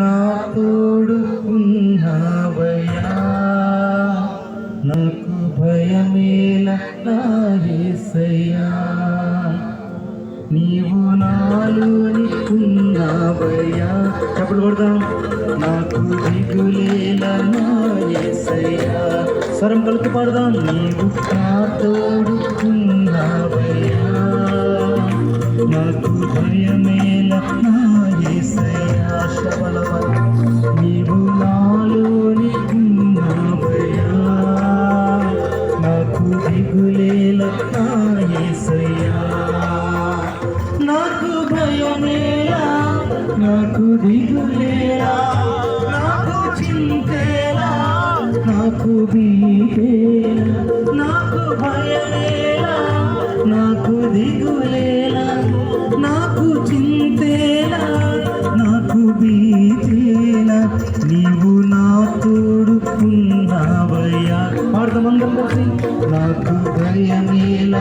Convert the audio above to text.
నా తోడు ఉన్నావయ్యా. నాకు భయమేల నాయసయ్యా. నీవు నాలోని ఉన్నావయ్యా. చెప్పలు కొడదాం నాకు దిగులేల నాయసయ్యా. స్వరం కలిపి పాడదాం. నీవు నా తోడు ఉన్నావయ్యా. నాకు భయమే నాకు భయమేలా నాకు దిగులేలా నాకు చింతేలా నాకు బీపేలా నాకు భయమేలా నాకు దిగులేలా నాకు చింతేలా నాకు బీతేలా నీవు నా తోడు ఉన్నావయ్యా పాడదామందరం కలిసి నాకు భయమేలా